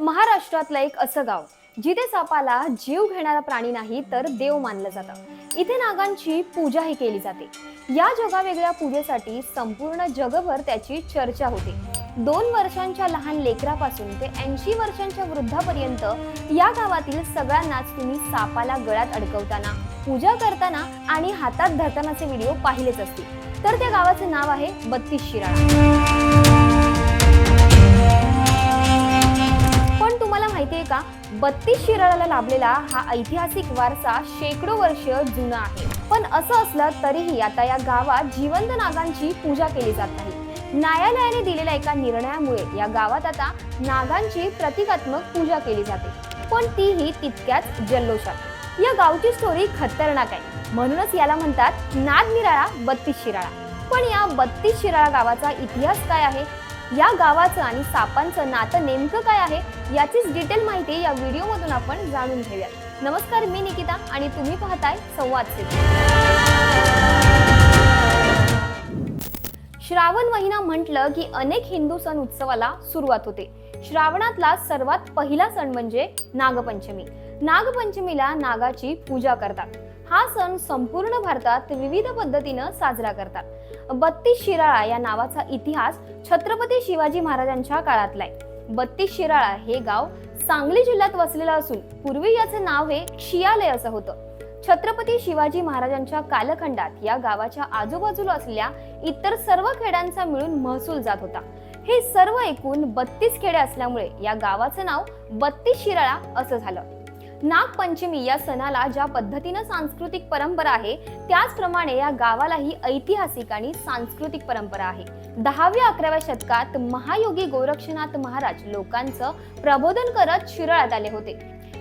महाराष्ट्रातलं एक असं गाव जिथे सापाला जीव घेणारा प्राणी नाही तर देव मानलं जातं. इथे नागांची पूजाही केली जाते. या जगावेगळ्या पूजेसाठी संपूर्ण जगभर त्याची चर्चा होते. दोन वर्षांच्या लहान लेकरापासून ते ऐंशी वर्षांच्या वृद्धापर्यंत या गावातील सगळ्यांनाच तुम्ही सापाला गळ्यात अडकवताना पूजा करताना आणि हातात धरतानाचे व्हिडिओ पाहिलेच असतील. तर त्या गावाचे नाव आहे बत्तीस शिराळा. माहिती आहे माहितीये का? बत्तीस शिराळाला लाभलेला हा ऐतिहासिक वारसा शेकडो वर्ष जुना आहे. पण असं असलं तरीही आता या गावात जिवंत नागांची पूजा केली जात नाही. न्यायालयाने दिलेल्या एका निर्णयामुळे या गावात आता नागांची प्रतिकात्मक पूजा केली जाते. पण तीही तितक्याच जल्लोषात. या गावची स्टोरी खतरनाक आहे. म्हणूनच याला म्हणतात नाग निराळा बत्तीस शिराळा. पण या बत्तीस शिराळा गावाचा इतिहास काय आहे? या गावाचं आणि सापांचं नातं नेमकं काय आहे याचीच डिटेल माहिती या व्हिडिओमधून आपण जाणून घेऊया नमस्कार मी निकिता आणि तुम्ही पाहताय संवाद श्रावण महिना म्हटलं की अनेक हिंदू सण उत्सवाला सुरुवात होते. श्रावणातला सर्वात पहिला सण म्हणजे नागपंचमी. नागपंचमीला नागाची पूजा करतात. हा सण संपूर्ण भारतात विविध पद्धतीनं साजरा करतात. बत्तीस शिराळा या नावाचा इतिहास छत्रपती शिवाजी महाराजांच्या काळातला आहे. बत्तीस शिराळा हे गाव सांगली जिल्ह्यात वसलेलं असून पूर्वी याचे नाव हे क्षियालय असं होतं. छत्रपती शिवाजी महाराजांच्या कालखंडात या गावाच्या आजूबाजूला असलेल्या इतर सर्व खेड्यांचा मिळून महसूल जात होता. हे सर्व एकूण बत्तीस खेडे असल्यामुळे या गावाचं नाव बत्तीस शिराळा असं झालं. नागपंचमी या सणाला ज्या पद्धतीनं सांस्कृतिक परंपरा आहे त्याचप्रमाणे या गावालाही ऐतिहासिक आणि सांस्कृतिक परंपरा आहे. दहाव्या अकराव्या शतकात महायोगी गोरक्षनाथ महाराज लोकांचं प्रबोधन करत शिरळात आले होते.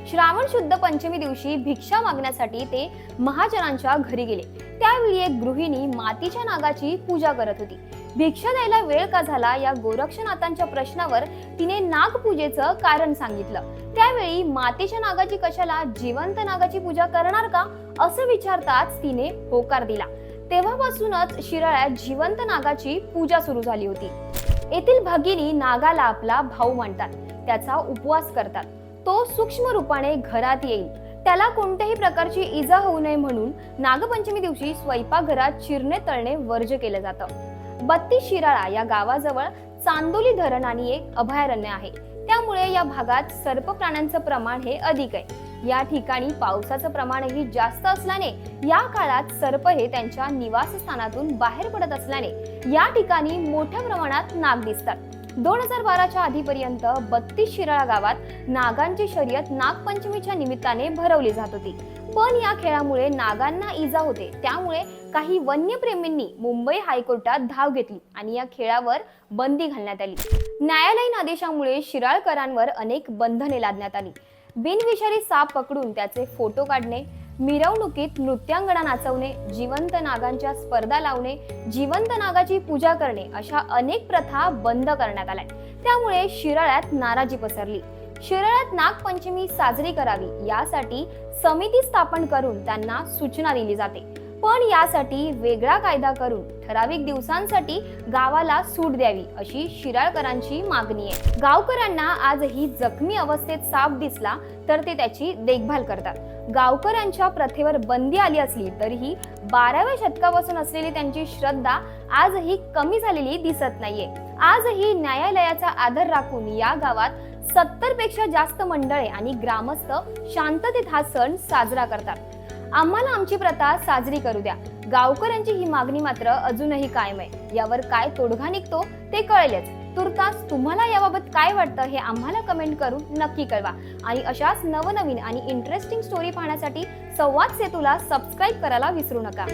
श्रावण शुद्ध पंचमी दिवशी भिक्षा मागण्यासाठी ते महाजनांच्या घरी गेले. त्यावेळी एक गृहिणी मातीच्या नागाची पूजा करत होती. भिक्षा द्यायला वेळ का झाला या गोरक्षनाथांच्या प्रश्नावर तिने नागपूजेचं कारण सांगितलं. त्यावेळी मातेच्या नागाची कशाला जिवंत नागाची पूजा करणार का असं विचारताच तिने होकार दिला. तेव्हापासूनच शिराळ्यात जिवंत नागाची पूजा सुरू झाली होती. येथील भगिनी नागाला आपला भाऊ मानतात. त्याचा उपवास करतात. तो सूक्ष्म रूपाने घरात येईल. त्याला कोणत्याही प्रकारची इजा होऊ नये म्हणून नागपंचमी दिवशी स्वयंपाकघरात चिरणे तळणे वर्ज केलं जातं. बत्तीस शिराळा या गावाजवळ चांदोली धरण आणि एक अभयारण्य आहे. त्यामुळे या भागात सर्प प्राण्यांचं प्रमाण हे अधिक आहे. या ठिकाणी पावसाचं प्रमाणही जास्त असल्याने या काळात सर्प हे त्यांच्या निवासस्थानातून बाहेर पडत असल्याने या ठिकाणी मोठ्या प्रमाणात नाग दिसतात. दोन हजार बाराच्या आधीपर्यंत बत्तीस शिराळा गावात नागांची शर्यत नागपंचमीच्या निमित्ताने भरवली जात होती. पण या खेळामुळे नागांना इजा होते. त्यामुळे काही वन्यप्रेमींनी मुंबई हायकोर्टात धाव घेतली आणि या खेळावर बंदी घालण्यात आली. न्यायालयीन आदेशामुळे शिराळकरांवर अनेक बंधने लादण्यात आली. बिनविषारी साप पकडून त्याचे फोटो काढणे मिरवणुकीत नृत्यांगणा नाचवणे जिवंत नागांच्या स्पर्धा लावणे जिवंत नागाची पूजा करणे अशा अनेक प्रथा बंद करण्यात आल्या. त्यामुळे शिराळ्यात नाराजी पसरली. शिराळ्यात नागपंचमी साजरी करावी यासाठी समिती स्थापन करून त्यांना सूचना दिली जाते. पण यासाठी वेगळा कायदा करून ठराविक दिवसांसाठी गावाला सूट द्यावी अशी शिराळकरांची मागणी आहे. गावकऱ्यांना आजही जखमी अवस्थेत साप दिसला तर ते त्याची देखभाल करतात. गावकऱ्यांच्या प्रथेवर बंदी आली असली तरीही बाराव्या शतकापासून असलेली त्यांची श्रद्धा आजही कमी झालेली दिसत नाहीये. आजही न्यायालयाचा आदर राखून या गावात सत्तरपेक्षा जास्त मंडळे आणि ग्रामस्थ शांततेत हा सण साजरा करतात. आम्हाला आमची प्रथा साजरी करू द्या. गावकऱ्यांची ही मागणी मात्र अजूनही कायम आहे. यावर काय तोडगा निघतो ते कळेलच. तुर्तास तुम्हाला याबाबत काय वाटतं हे आम्हाला कमेंट करून नक्की कळवा. आणि अशाच नवनवीन आणि इंटरेस्टिंग स्टोरी पाहण्यासाठी संवाद सेतूला सबस्क्राईब करायला विसरू नका.